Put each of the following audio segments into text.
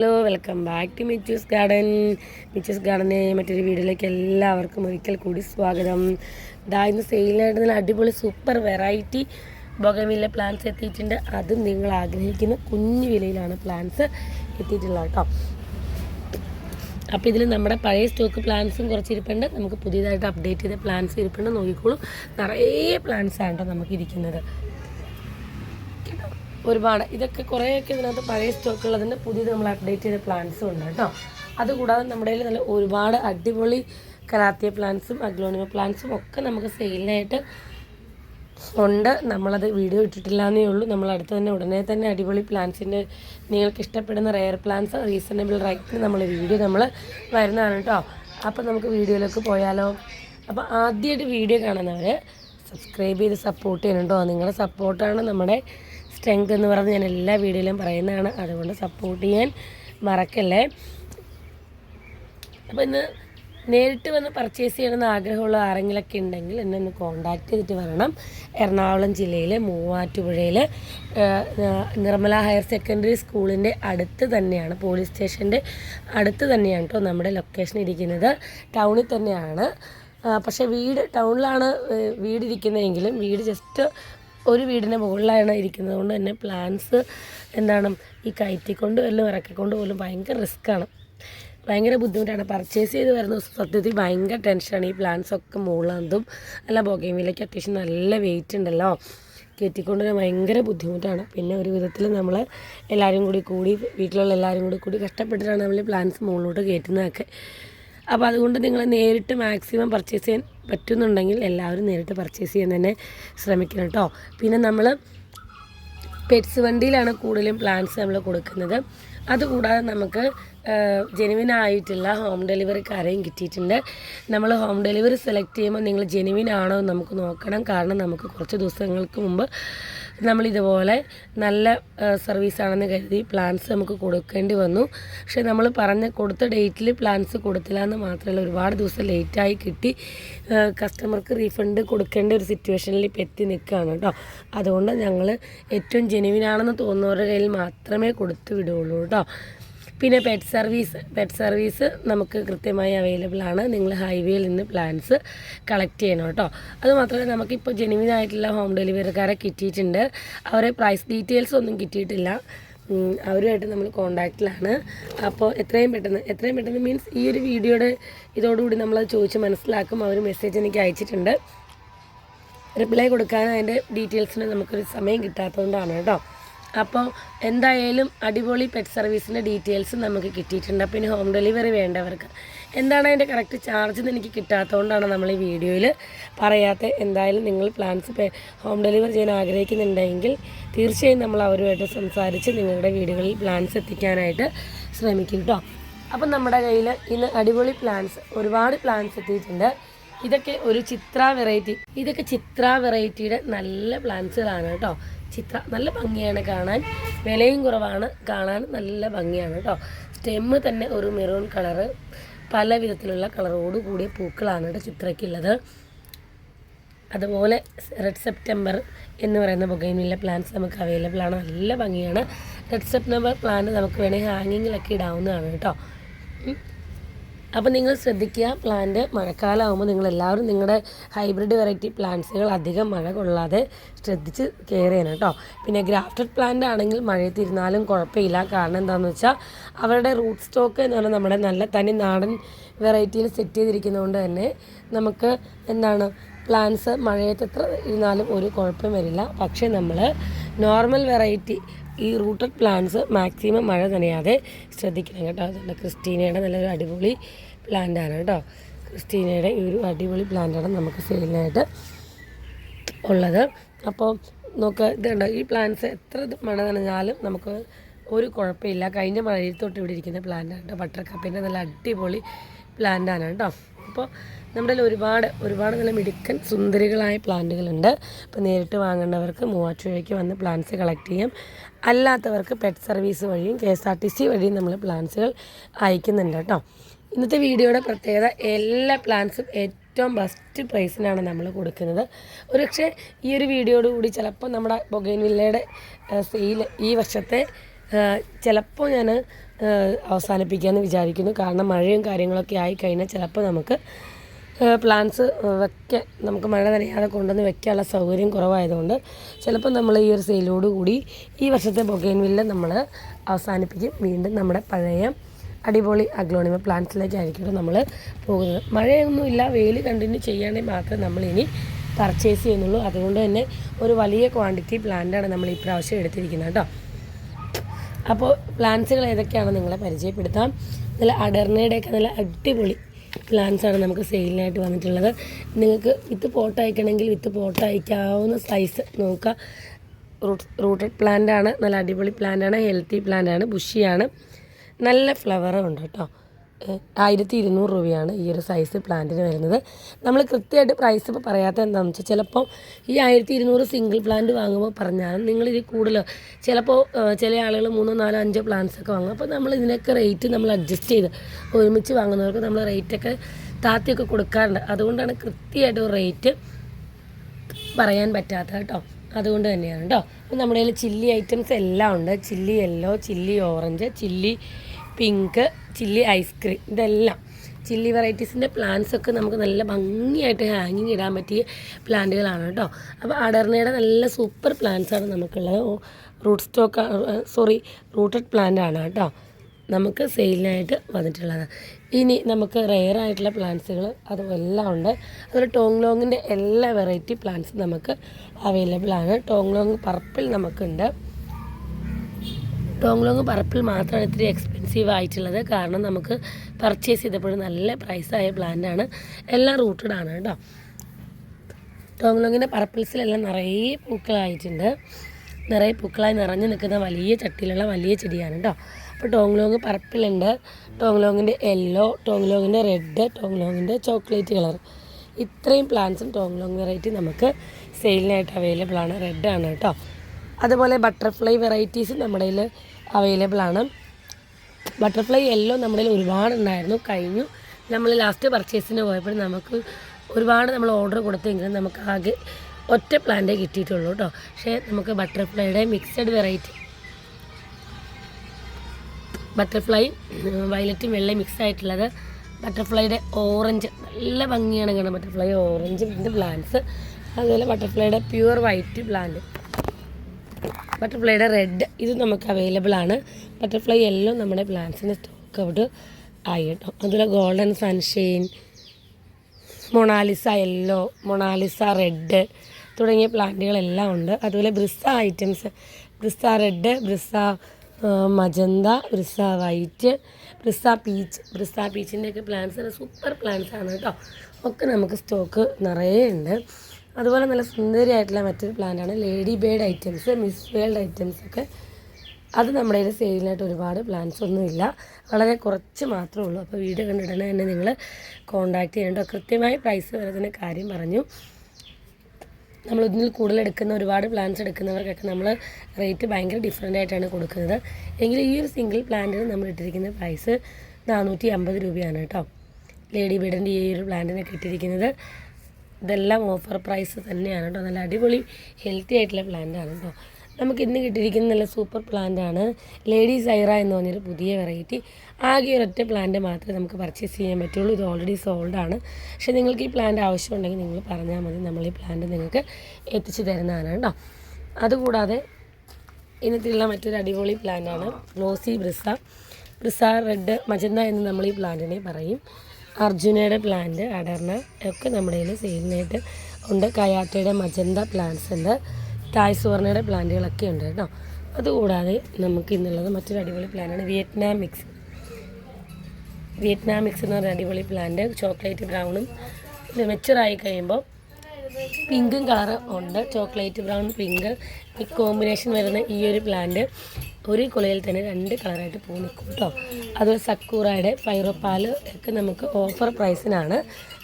Hello welcome back to Michu's garden Michu's ഗാർഡനെ മറ്റൊരു വീഡിയോയിലേക്ക് എല്ലാവർക്കും ഒരിക്കൽ കൂടി സ്വാഗതം. ഇതാ ഇന്ന് സെയിലായിട്ട് നല്ല അടിപൊളി സൂപ്പർ വെറൈറ്റി ബൊഗമില്ല പ്ലാന്റ്സ് എത്തിയിട്ടുണ്ട്. അതും നിങ്ങൾ ആഗ്രഹിക്കുന്ന കുഞ്ഞു വിലയിലാണ് പ്ലാന്റ്സ് എത്തിയിട്ടുള്ളത് കേട്ടോ. അപ്പോൾ ഇതിൽ നമ്മുടെ പഴയ സ്റ്റോക്ക് പ്ലാന്റ്സും കുറച്ച് ഇരിപ്പുണ്ട്. നമുക്ക് പുതിയതായിട്ട് അപ്ഡേറ്റ് ചെയ്ത പ്ലാന്റ്സ് ഇരിപ്പുണ്ട്. നോക്കിക്കോളും. നിറയെ പ്ലാന്റ്സ് ആണ് കേട്ടോ നമുക്ക് ഇരിക്കുന്നത് ഒരുപാട്. ഇതൊക്കെ കുറേയൊക്കെ ഇതിനകത്ത് പഴയ സ്റ്റോക്ക് ഉള്ളതിന്റെ പുതിയത് നമ്മൾ അപ്ഡേറ്റ് ചെയ്ത പ്ലാന്റ്സും ഉണ്ട് കേട്ടോ. അതുകൂടാതെ നമ്മുടെ കയ്യിൽ നല്ല ഒരുപാട് അടിപൊളി കലാത്തിയ പ്ലാന്റ്സും അഗ്ലോണിമ പ്ലാന്റ്സും ഒക്കെ നമുക്ക് സെയിലിനായിട്ട് ഉണ്ട്. നമ്മളത് വീഡിയോ ഇട്ടിട്ടില്ല എന്നേ ഉള്ളൂ. നമ്മൾ അടുത്ത് തന്നെ ഉടനെ തന്നെ അടിപൊളി പ്ലാന്റ്സിന്റെ നിങ്ങൾക്ക് ഇഷ്ടപ്പെടുന്ന റെയർ പ്ലാന്റ്സ് റീസണബിൾ റൈറ്റിന് നമ്മൾ വീഡിയോ നമ്മൾ വരുന്നതാണ് കേട്ടോ. അപ്പോൾ നമുക്ക് വീഡിയോയിലേക്ക് പോയാലോ. അപ്പോൾ ആദ്യമായിട്ട് വീഡിയോ കാണുന്നവർ സബ്സ്ക്രൈബ് ചെയ്ത് സപ്പോർട്ട് ചെയ്യണം കേട്ടോ. നിങ്ങളുടെ സപ്പോർട്ടാണ് നമ്മുടെ സ്ട്രെങ്ത് എന്ന് പറഞ്ഞ് ഞാൻ എല്ലാ വീഡിയോയിലും പറയുന്നതാണ്. അതുകൊണ്ട് സപ്പോർട്ട് ചെയ്യാൻ മറക്കല്ലേ. അപ്പോൾ ഇന്ന് നേരിട്ട് വന്ന് പർച്ചേസ് ചെയ്യണമെന്ന് ആഗ്രഹമുള്ള ആരെങ്കിലൊക്കെ ഉണ്ടെങ്കിൽ എന്നെ ഒന്ന് കോണ്ടാക്ട് ചെയ്തിട്ട് വരണം. എറണാകുളം ജില്ലയിലെ മൂവാറ്റുപുഴയിൽ നിർമ്മല ഹയർ സെക്കൻഡറി സ്കൂളിന്റെ അടുത്ത് തന്നെയാണ് പോലീസ് സ്റ്റേഷന്റെ അടുത്ത് തന്നെയാണ് കേട്ടോ നമ്മുടെ ലൊക്കേഷൻ ഇരിക്കുന്നത്. ടൗണിൽ തന്നെയാണ്. പക്ഷേ വീട് ടൗണിലാണ് വീടിരിക്കുന്നതെങ്കിലും വീട് ജസ്റ്റ് ഒരു വീടിന്റെ മുകളിലാണ് ഇരിക്കുന്നത്. കൊണ്ട് തന്നെ പ്ലാൻസ് എന്താണ് ഈ കയറ്റിക്കൊണ്ട് വല്ലതും ഇറക്കിക്കൊണ്ട് പോലും ഭയങ്കര റിസ്ക്കാണ് ഭയങ്കര ബുദ്ധിമുട്ടാണ്. പർച്ചേസ് ചെയ്ത് വരുന്ന ദിവസം സത്യത്തിൽ ഭയങ്കര ടെൻഷനാണ് ഈ പ്ലാൻസ് ഒക്കെ മുകളാന്തും അല്ല ബൊഗൈമിലേക്ക് അത്യാവശ്യം നല്ല വെയിറ്റ് ഉണ്ടല്ലോ. കയറ്റിക്കൊണ്ട് വരാൻ ഭയങ്കര ബുദ്ധിമുട്ടാണ്. പിന്നെ ഒരു വിധത്തിൽ നമ്മൾ എല്ലാവരും കൂടി കൂടി വീട്ടിലുള്ള എല്ലാവരും കൂടി കൂടി കഷ്ടപ്പെട്ടിട്ടാണ് നമ്മൾ പ്ലാൻസ് മുകളിലോട്ട് കയറ്റുന്നതൊക്കെ. അപ്പോൾ അതുകൊണ്ട് നിങ്ങൾ നേരിട്ട് മാക്സിമം പർച്ചേസ് ചെയ്യാൻ പറ്റുന്നുണ്ടെങ്കിൽ എല്ലാവരും നേരിട്ട് പർച്ചേസ് ചെയ്യാൻ തന്നെ ശ്രമിക്കണം കേട്ടോ പിന്നെ നമ്മൾ പെറ്റ്സ് വണ്ടിയിലാണ് കൂടുതലും പ്ലാന്റ്സ് നമ്മൾ കൊടുക്കുന്നത്. അതുകൂടാതെ നമുക്ക് ജെനുവിൻ ആയിട്ടുള്ള ഹോം ഡെലിവറി ഡെലിവറിക്കാരെയും കിട്ടിയിട്ടുണ്ട്. നമ്മൾ ഹോം ഡെലിവറി സെലക്ട് ചെയ്യുമ്പോൾ നിങ്ങൾ ജെനുവിൻ ആണോ നമുക്ക് നോക്കണം. കാരണം നമുക്ക് കുറച്ച് ദിവസങ്ങൾക്ക് മുമ്പ് നമ്മൾ ഇതുപോലെ നല്ല സർവീസാണെന്ന് കരുതി പ്ലാൻസ് നമുക്ക് കൊടുക്കേണ്ടി വന്നു. പക്ഷേ നമ്മൾ പറഞ്ഞ കൊടുത്ത ഡേറ്റിൽ പ്ലാൻസ് കൊടുത്തില്ല എന്ന് മാത്രമല്ല ഒരുപാട് ദിവസം ലേറ്റായി കിട്ടി. കസ്റ്റമർക്ക് റീഫണ്ട് കൊടുക്കേണ്ട ഒരു സിറ്റുവേഷനിൽ ഇപ്പം എത്തി നിൽക്കുകയാണ് കേട്ടോ. അതുകൊണ്ട് ഞങ്ങൾ ഏറ്റവും ജെനുവിനാണെന്ന് തോന്നുന്നവരുടെ കയ്യിൽ മാത്രമേ കൊടുത്തു വിടുകയുള്ളൂ കേട്ടോ. പിന്നെ പെറ്റ് സർവീസ് പെറ്റ് സർവീസ് നമുക്ക് കൃത്യമായി അവൈലബിൾ ആണ്. നിങ്ങൾ ഹൈവേയിൽ നിന്ന് പ്ലാൻസ് കളക്ട് ചെയ്യണം കേട്ടോ. അതുമാത്രമല്ല നമുക്കിപ്പോൾ ജെനുവിൻ ആയിട്ടുള്ള ഹോം ഡെലിവറിക്കാരെ കിട്ടിയിട്ടുണ്ട്. അവരെ പ്രൈസ് ഡീറ്റെയിൽസ് ഒന്നും കിട്ടിയിട്ടില്ല. അവരുമായിട്ട് നമ്മൾ കോണ്ടാക്റ്റിലാണ് അപ്പോൾ എത്രയും പെട്ടെന്ന് എത്രയും പെട്ടെന്ന് മീൻസ് ഈ ഒരു വീഡിയോയുടെ ഇതോടുകൂടി നമ്മളത് ചോദിച്ച് മനസ്സിലാക്കും. അവർ മെസ്സേജ് എനിക്ക് അയച്ചിട്ടുണ്ട്. റിപ്ലൈ കൊടുക്കാൻ അതിന്റെ ഡീറ്റെയിൽസിന് നമുക്കൊരു സമയം കിട്ടാത്തതുകൊണ്ടാണ് കേട്ടോ. അപ്പോൾ എന്തായാലും അടിപൊളി പെറ്റ് സർവീസിന്റെ ഡീറ്റെയിൽസ് നമുക്ക് കിട്ടിയിട്ടുണ്ട്. പിന്നെ ഹോം ഡെലിവറി വേണ്ടവർക്ക് എന്താണ് അതിന്റെ കറക്റ്റ് ചാർജ് എനിക്ക് കിട്ടാത്തതുകൊണ്ടാണ് നമ്മൾ ഈ വീഡിയോയിൽ പറയാത്ത. എന്തായാലും നിങ്ങൾ പ്ലാൻസ് ഹോം ഡെലിവറി ചെയ്യാൻ ആഗ്രഹിക്കുന്നുണ്ടെങ്കിൽ തീർച്ചയായും നമ്മൾ അവരുമായിട്ട് സംസാരിച്ച് നിങ്ങളുടെ വീടുകളിൽ പ്ലാൻസ് എത്തിക്കാനായിട്ട് ശ്രമിക്കും കേട്ടോ അപ്പം നമ്മുടെ കയ്യിൽ ഇന്ന് അടിപൊളി പ്ലാൻസ് ഒരുപാട് പ്ലാൻസ് എത്തിയിട്ടുണ്ട്. ഇതൊക്കെ ഒരു ചിത്ര വെറൈറ്റി ഇതൊക്കെ ചിത്ര വെറൈറ്റിയുടെ നല്ല പ്ലാൻസുകളാണ് കേട്ടോ ചിത്ര. നല്ല ഭംഗിയാണ് കാണാൻ. വിലയും കുറവാണ്. കാണാൻ നല്ല ഭംഗിയാണ് കേട്ടോ. സ്റ്റെമ്മ് തന്നെ ഒരു മെറൂൺ കളറ് പല വിധത്തിലുള്ള കളറോട് കൂടിയ പൂക്കളാണ് കേട്ടോ ചിത്രയ്ക്കുള്ളത്. അതുപോലെ റെഡ് സെപ്റ്റംബർ എന്ന് പറയുന്ന ബൊഗൈനിലെ പ്ലാന്റ്സ് നമുക്ക് അവൈലബിൾ ആണ്. നല്ല ഭംഗിയാണ്. റെഡ് സെപ്റ്റംബർ പ്ലാന്റ് നമുക്ക് വേണമെങ്കിൽ ഹാങ്ങിങ്ങിലൊക്കെ ഇടാവുന്നതാണ് കേട്ടോ. അപ്പോൾ നിങ്ങൾ ശ്രദ്ധിക്കുക പ്ലാന്റ് മഴക്കാലമാകുമ്പോൾ നിങ്ങൾ എല്ലാവരും നിങ്ങളുടെ ഹൈബ്രിഡ് വെറൈറ്റി പ്ലാന്റ്സുകൾ അധികം മഴ കൊള്ളാതെ ശ്രദ്ധിച്ച് കെയർ ചെയ്യണം കേട്ടോ പിന്നെ ഗ്രാഫ്റ്റഡ് പ്ലാന്റ് ആണെങ്കിൽ മഴയത്തിരുന്നാലും കുഴപ്പമില്ല. കാരണം എന്താണെന്ന് വെച്ചാൽ അവരുടെ റൂട്ട് സ്റ്റോക്ക് എന്ന് പറഞ്ഞാൽ നമ്മുടെ നല്ല തനി നാടൻ വെറൈറ്റിയിൽ സെറ്റ് ചെയ്തിരിക്കുന്നതുകൊണ്ട് തന്നെ നമുക്ക് എന്താണ് പ്ലാന്റ്സ് മഴയത്ത് എത്ര ഇരുന്നാലും ഒരു കുഴപ്പം വരില്ല. പക്ഷേ നമ്മൾ നോർമൽ വെറൈറ്റി ഈ റൂട്ടഡ് പ്ലാന്റ്സ് മാക്സിമം മഴ നനയാതെ ശ്രദ്ധിക്കണം കേട്ടോ. അതുകൊണ്ട് ക്രിസ്റ്റീനയുടെ നല്ലൊരു അടിപൊളി പ്ലാന്റാണ് കേട്ടോ. ക്രിസ്റ്റീനയുടെ ഈ ഒരു അടിപൊളി പ്ലാന്റാണ് നമുക്ക് സെയിലിനായിട്ട് ഉള്ളത്. അപ്പോൾ നോക്ക് ഇതുണ്ട് ഈ പ്ലാന്റ്സ് എത്ര മഴ നനഞ്ഞാലും നമുക്ക് ഒരു കുഴപ്പമില്ല. കഴിഞ്ഞ മഴയിൽ തൊട്ട് ഇവിടെ ഇരിക്കുന്ന പ്ലാന്റാണ് കേട്ടോ. ബട്ടർ കപ്പിന്റെ നല്ല അടിപൊളി പ്ലാന്റാണ് കേട്ടോ. അപ്പോൾ നമ്മുടെ ഒരുപാട് ഒരുപാട് നല്ല മിടുക്കൻ സുന്ദരികളായ പ്ലാന്റുകളുണ്ട്. അപ്പോൾ നേരിട്ട് വാങ്ങേണ്ടവർക്ക് മൂവാറ്റുപുഴയ്ക്ക് വന്ന് പ്ലാന്റ്സ് കളക്ട് ചെയ്യാം. അല്ലാത്തവർക്ക് പെറ്റ് സർവീസ് വഴിയും K S R T C വഴിയും നമ്മൾ പ്ലാന്റ്സുകൾ അയക്കുന്നുണ്ട് കേട്ടോ. ഇന്നത്തെ വീഡിയോയുടെ പ്രത്യേകത എല്ലാ പ്ലാന്റ്സും ഏറ്റവും ബെസ്റ്റ് പ്രൈസിനാണ് നമ്മൾ കൊടുക്കുന്നത്. ഒരുപക്ഷെ ഈ ഒരു വീഡിയോടുകൂടി ചിലപ്പോൾ നമ്മുടെ ബൊഗൈൻവില്ലയുടെ സെയിൽ ഈ വർഷത്തെ ചിലപ്പോൾ ഞാൻ അവസാനിപ്പിക്കാമെന്ന് വിചാരിക്കുന്നു. കാരണം മഴയും കാര്യങ്ങളൊക്കെ ആയി കഴിഞ്ഞാൽ ചിലപ്പോൾ നമുക്ക് പ്ലാന്റ്സ് വെക്കാൻ നമുക്ക് മഴ നനയാതെ കൊണ്ടുവന്ന് വെക്കാനുള്ള സൗകര്യം കുറവായതുകൊണ്ട് ചിലപ്പോൾ നമ്മൾ ഈ ഒരു സെയിലോട് കൂടി ഈ വർഷത്തെ ബൊഗൈൻവില്ല നമ്മൾ അവസാനിപ്പിക്കും. വീണ്ടും നമ്മുടെ പഴയ അടിപൊളി അഗ്ലോണിമ പ്ലാന്റ്സിലേക്കായിരിക്കും നമ്മൾ പോകുന്നത്. മഴയൊന്നുമില്ല വെയിൽ കണ്ടിന്യൂ ചെയ്യുകയാണെങ്കിൽ മാത്രമേ നമ്മളിനി പർച്ചേസ് ചെയ്യുന്നുള്ളൂ. അതുകൊണ്ട് തന്നെ ഒരു വലിയ ക്വാണ്ടിറ്റി പ്ലാന്റാണ് നമ്മൾ ഈ പ്രാവശ്യം എടുത്തിരിക്കുന്നത് കേട്ടോ. അപ്പോൾ പ്ലാന്റ്സുകൾ ഏതൊക്കെയാണ് നിങ്ങളെ പരിചയപ്പെടുത്താം. നല്ല അടർണയുടെയൊക്കെ നല്ല അടിപൊളി പ്ലാന്റ്സ് ആണ് നമുക്ക് സെയിലിനായിട്ട് വന്നിട്ടുള്ളത്. നിങ്ങൾക്ക് വിത്ത് പോട്ട് അയക്കണമെങ്കിൽ വിത്ത് പോട്ട് അയക്കാവുന്ന സൈസ് നോക്കുക. റൂട്ട് റൂട്ടഡ് പ്ലാന്റ് ആണ് നല്ല അടിപൊളി പ്ലാന്റ് ആണ് ഹെൽത്തി പ്ലാന്റ് ആണ് ബുഷിയാണ് നല്ല ഫ്ലവറും ഉണ്ട് കേട്ടോ. ആയിരത്തി ഇരുന്നൂറ് രൂപയാണ് ഈ ഒരു സൈസ് പ്ലാന്റിന് വരുന്നത്. നമ്മൾ കൃത്യമായിട്ട് പ്രൈസ് ഇപ്പോൾ പറയാത്ത എന്താണെന്ന് വെച്ചാൽ ചിലപ്പോൾ ഈ ആയിരത്തി ഇരുന്നൂറ് സിംഗിൾ പ്ലാന്റ് വാങ്ങുമ്പോൾ പറഞ്ഞാൽ നിങ്ങൾ കൂടുതൽ ചിലപ്പോൾ ചില ആളുകൾ മൂന്നോ നാലോ അഞ്ചോ പ്ലാന്റ്സ് ഒക്കെ വാങ്ങും. അപ്പോൾ നമ്മൾ ഇതിനൊക്കെ റേറ്റ് നമ്മൾ അഡ്ജസ്റ്റ് ചെയ്ത് ഒരുമിച്ച് വാങ്ങുന്നവർക്ക് നമ്മൾ റേറ്റൊക്കെ താത്തിയൊക്കെ കൊടുക്കാറുണ്ട്. അതുകൊണ്ടാണ് കൃത്യമായിട്ട് റേറ്റ് പറയാൻ പറ്റാത്തത് കേട്ടോ. അതുകൊണ്ട് തന്നെയാണ് കേട്ടോ. അപ്പോൾ നമ്മുടെ കയ്യിൽ ചില്ലി ഐറ്റംസ് എല്ലാം ഉണ്ട്. Chilli yellow chilli orange chilli pink chilli ice cream ഇതെല്ലാം. ചില്ലി വെറൈറ്റീസിന്റെ പ്ലാന്റ്സ് ഒക്കെ നമുക്ക് നല്ല ഭംഗിയായിട്ട് ഹാങ്ങിങ് ഇടാൻ പറ്റിയ പ്ലാന്റുകളാണ് കേട്ടോ. അപ്പോൾ അടർണയുടെ നല്ല സൂപ്പർ പ്ലാന്റ്സ് ആണ് നമുക്കുള്ളത്. Root stock sorry rooted plant ആണ് കേട്ടോ നമുക്ക് സെയിലിനായിട്ട് വന്നിട്ടുള്ളത്. ഇനി നമുക്ക് റെയർ ആയിട്ടുള്ള പ്ലാന്റ്സുകൾ അതുമെല്ലാം ഉണ്ട്. അതുപോലെ ടോങ് ലോങ്ങിന്റെ എല്ലാ വെറൈറ്റി പ്ലാന്റ്സും നമുക്ക് അവൈലബിൾ ആണ്. ടോങ് ലോങ് പർപ്പിൾ നമുക്കുണ്ട്. ടോങ് ലോങ് പർപ്പിൾ മാത്രമാണ് ഇത്തിരി എക്സ്പെൻസീവ് ആയിട്ടുള്ളത്. കാരണം നമുക്ക് പർച്ചേസ് ചെയ്തപ്പോൾ നല്ല പ്രൈസായ പ്ലാന്റാണ് എല്ലാം റൂട്ടഡ് ആണ് കേട്ടോ. ടോങ് ലോങ്ങിന്റെ പർപ്പിൾസിലെല്ലാം നിറയെ പൂക്കളായിട്ടുണ്ട്. നിറയെ പൂക്കളായി നിറഞ്ഞു നിൽക്കുന്ന വലിയ ചട്ടിയിലുള്ള വലിയ ചെടിയാണ് കേട്ടോ. അപ്പോൾ ടോങ് ലോങ് പർപ്പിളുണ്ട് ടോങ് ലോങ്ങിന്റെ യെല്ലോ ടോങ് ലോങ്ങിന്റെ റെഡ് ടോങ് ലോങ്ങിന്റെ ചോക്ലേറ്റ് കളർ ഇത്രയും പ്ലാന്റ്സും ടോങ് ലോങ് വെറൈറ്റി നമുക്ക് സെയിലിനായിട്ട് അവൈലബിൾ ആണ്. റെഡ് ആണ് കേട്ടോ. അതുപോലെ ബട്ടർഫ്ലൈ വെറൈറ്റീസും നമ്മുടെ കയ്യിൽ അവൈലബിൾ ആണ്. ബട്ടർഫ്ലൈ യെല്ലോ ഒരുപാട് ഉണ്ടായിരുന്നു. കഴിഞ്ഞു. നമ്മൾ ലാസ്റ്റ് പർച്ചേസിന് പോയപ്പോൾ നമുക്ക് ഒരുപാട് നമ്മൾ ഓർഡർ കൊടുത്തെങ്കിലും നമുക്ക് ആകെ ഒറ്റ പ്ലാന്റേ കിട്ടിയിട്ടുള്ളൂ കേട്ടോ പക്ഷേ നമുക്ക് ബട്ടർഫ്ലൈയുടെ മിക്സഡ് വെറൈറ്റി ബട്ടർഫ്ലൈ വയലറ്റും വെള്ളയും മിക്സ് ആയിട്ടുള്ളത് ബട്ടർഫ്ലൈയുടെ ഓറഞ്ച് നല്ല ഭംഗിയാണ് കാണാൻ. ബട്ടർഫ്ലൈ ഓറഞ്ച് രണ്ട് പ്ലാന്റ്സ് അതുപോലെ ബട്ടർഫ്ലൈയുടെ പ്യുവർ വൈറ്റ് പ്ലാന്റ് ബട്ടർഫ്ലൈയുടെ റെഡ് ഇത് നമുക്ക് അവൈലബിൾ ആണ്. ബട്ടർഫ്ലൈ എല്ലാം നമ്മുടെ പ്ലാന്റ്സിന് സ്റ്റോക്ക് ഔട്ട് ആയി കേട്ടോ അതുപോലെ golden sunshine Monalisa yellow Monalisa red തുടങ്ങിയ പ്ലാന്റുകളെല്ലാം ഉണ്ട്. അതുപോലെ ബ്രിസ ഐറ്റംസ് ബ്രിസ റെഡ് ബ്രിസ മജന്ത ബ്രിസ വൈറ്റ് ബ്രിസ പീച്ച് ബ്രിസ പീച്ചിന്റെയൊക്കെ പ്ലാന്റ്സ് സൂപ്പർ പ്ലാന്റ്സ് ആണ് കേട്ടോ. ഒക്കെ നമുക്ക് സ്റ്റോക്ക് നിറയെ ഉണ്ട്. അതുപോലെ നല്ല സുന്ദരിയായിട്ടുള്ള മറ്റൊരു പ്ലാന്റാണ് lady bird items miss world items ഒക്കെ. അത് നമ്മുടെ കയ്യിൽ സെയിലിനായിട്ട് ഒരുപാട് പ്ലാൻസ് ഒന്നുമില്ല വളരെ കുറച്ച് മാത്രമേ ഉള്ളൂ. അപ്പോൾ വീഡിയോ കണ്ടിടണേ തന്നെ നിങ്ങൾ കോൺടാക്റ്റ് ചെയ്യേണ്ട കൃത്യമായി പ്രൈസ് വരുന്നതിന് കാര്യം പറഞ്ഞു. നമ്മൾ ഇതിൽ കൂടുതൽ എടുക്കുന്ന ഒരുപാട് പ്ലാൻസ് എടുക്കുന്നവർക്കൊക്കെ നമ്മൾ റേറ്റ് ഭയങ്കര ഡിഫറെന്റ് ആയിട്ടാണ് കൊടുക്കുന്നത്. എങ്കിലും ഈ ഒരു സിംഗിൾ പ്ലാന്റിന് നമ്മൾ ഇട്ടിരിക്കുന്ന പ്രൈസ് നാനൂറ്റി അമ്പത് രൂപയാണ് കേട്ടോ ലേഡി ബീഡിന്റെ ഈ ഒരു പ്ലാന്റിനൊക്കെ ഇട്ടിരിക്കുന്നത് ഇതെല്ലാം ഓഫർ പ്രൈസ് തന്നെയാണ് കേട്ടോ നല്ല അടിപൊളി ഹെൽത്തി ആയിട്ടുള്ള പ്ലാന്റാണ് കേട്ടോ നമുക്ക് ഇന്ന് കിട്ടിയിരിക്കുന്ന നല്ല സൂപ്പർ പ്ലാന്റ് ആണ് ലേഡി സൈറ എന്ന് പറഞ്ഞൊരു പുതിയ വെറൈറ്റി ആകെ ഒരൊറ്റ പ്ലാന്റ് മാത്രമേ നമുക്ക് പർച്ചേസ് ചെയ്യാൻ പറ്റുള്ളൂ. ഇത് ഓൾറെഡി സോൾഡ് ആണ്. പക്ഷേ നിങ്ങൾക്ക് ഈ പ്ലാന്റ് ആവശ്യമുണ്ടെങ്കിൽ നിങ്ങൾ പറഞ്ഞാൽ മതി. നമ്മൾ ഈ പ്ലാന്റ് നിങ്ങൾക്ക് എത്തിച്ചു തരുന്നതാണ് കേട്ടോ അതുകൂടാതെ ഇന്നത്തെയുള്ള മറ്റൊരു അടിപൊളി പ്ലാന്റാണ് ഗ്ലോസി ബ്രിസ ബ്രിസ റെഡ് മജന്ത എന്ന് നമ്മൾ ഈ പ്ലാന്റിനെ പറയും. അർജുനയുടെ പ്ലാന്റ് അടർണ ഒക്കെ നമ്മുടെ കയ്യിൽ സെയിലിനായിട്ട് ഉണ്ട്. കയാറ്റയുടെ മജന്ത പ്ലാന്റ്സ് ഉണ്ട്. തായ് സുവർണയുടെ പ്ലാന്റുകളൊക്കെ ഉണ്ട് കേട്ടോ. അതുകൂടാതെ നമുക്ക് ഇന്നുള്ളത് മറ്റൊരു അടിപൊളി പ്ലാന്റാണ് വിയറ്റ്നാം മിക്സ് വിയറ്റ്നാം മിക്സ് എന്ന് പറഞ്ഞ അടിപൊളി പ്ലാന്റ് ചോക്ലേറ്റ് ബ്രൗണും മെച്ചറായി കഴിയുമ്പോൾ പിങ്കും കളർ ഉണ്ട്. Chocolate brown pink. ഈ കോമ്പിനേഷൻ വരുന്ന ഈ ഒരു പ്ലാന്റ് ഒരു കുളയിൽ തന്നെ രണ്ട് കളറായിട്ട് പൂ നിൽക്കും കേട്ടോ അതുപോലെ സക്കൂറയുടെ ഫൈറോപ്പാൽ ഒക്കെ നമുക്ക് ഓഫർ പ്രൈസിനാണ്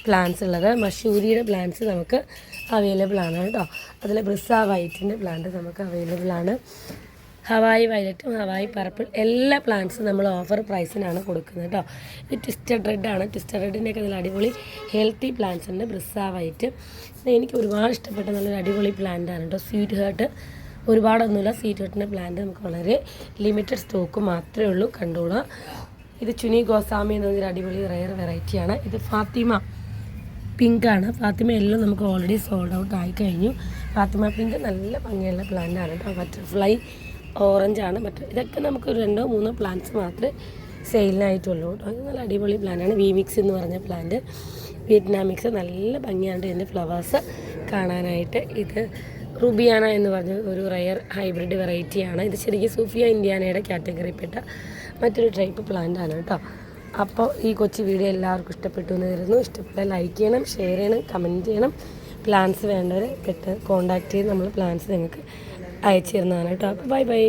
പ്ലാന്റ്സ് ഉള്ളത്. മഷൂരിയുടെ പ്ലാന്റ്സ് നമുക്ക് അവൈലബിൾ ആണ് കേട്ടോ അതിൽ ബ്രിസ വൈറ്റിന്റെ പ്ലാന്റ് നമുക്ക് അവൈലബിൾ ആണ്. ഹവായി വയലറ്റും ഹവായി പർപ്പിൾ എല്ലാ പ്ലാന്റ്സും നമ്മൾ ഓഫർ പ്രൈസിനാണ് കൊടുക്കുന്നത് കേട്ടോ ഇത് ട്വിസ്റ്റഡ് റെഡ് ആണ്. ട്വിസ്റ്റഡ് റെഡിന്റെയൊക്കെ നല്ല അടിപൊളി ഹെൽത്തി പ്ലാന്റ്സ് ഉണ്ട്. ബ്രിസ്സ വൈറ്റ് എനിക്ക് ഒരുപാട് ഇഷ്ടപ്പെട്ട നല്ലൊരു അടിപൊളി പ്ലാന്റ് ആണ് കേട്ടോ സ്വീറ്റ് ഹേർട്ട് ഒരുപാടൊന്നുമില്ല. സ്വീറ്റ് ഹേർട്ടിന്റെ പ്ലാന്റ് നമുക്ക് വളരെ ലിമിറ്റഡ് സ്റ്റോക്ക് മാത്രമേ ഉള്ളൂ. കണ്ടോളാം. ഇത് ചുനി ഗോസാമി എന്ന് പറഞ്ഞൊരു അടിപൊളി റയർ വെറൈറ്റിയാണ് ഇത് ഫാത്തിമ പിങ്ക് ആണ്. ഫാത്തിമ എല്ലാം നമുക്ക് ഓൾറെഡി സോൾഡ് ഔട്ട് ആയി കഴിഞ്ഞു. ഫാത്തിമ പിങ്ക് നല്ല ഭംഗിയുള്ള പ്ലാന്റ് ആണ് കേട്ടോ ബട്ടർഫ്ലൈ ഓറഞ്ച് ആണ് ബട്ട് ഇതൊക്കെ നമുക്ക് രണ്ടോ മൂന്നോ പ്ലാന്റ്സ് മാത്രമേ സെയിലിനായിട്ടുള്ളൂ കേട്ടോ. ഇത് നല്ല അടിപൊളി പ്ലാന്റാണ് വിമിക്സ് എന്ന് പറഞ്ഞ പ്ലാന്റ് വിയറ്റ്നാമിക്സ് നല്ല ഭംഗിയാണ് ഇതിന്റെ ഫ്ലവേഴ്സ് കാണാനായിട്ട്. ഇത് റുബിയാന എന്ന് പറഞ്ഞ ഒരു റയർ ഹൈബ്രിഡ് വെറൈറ്റിയാണ് ഇത് ശരിക്കും സൂഫിയ ഇന്ത്യാനയുടെ കാറ്റഗറിയിൽപ്പെട്ട മറ്റൊരു ടൈപ്പ് പ്ലാന്റ് ആണ് കേട്ടോ. അപ്പോൾ ഈ കൊച്ചു വീഡിയോ എല്ലാവർക്കും ഇഷ്ടപ്പെട്ടു എന്ന് കരുതുന്നു. ഇഷ്ടപ്പെട്ടാൽ ലൈക്ക് ചെയ്യണം ഷെയർ ചെയ്യണം കമന്റ് ചെയ്യണം. പ്ലാൻസ് വേണ്ടവരെ പെട്ട് കോൺടാക്റ്റ് ചെയ്ത് നമ്മൾ പ്ലാൻസ് നിങ്ങൾക്ക് അയച്ചു തരുന്നതാണ് കേട്ടോ ബൈ ബൈ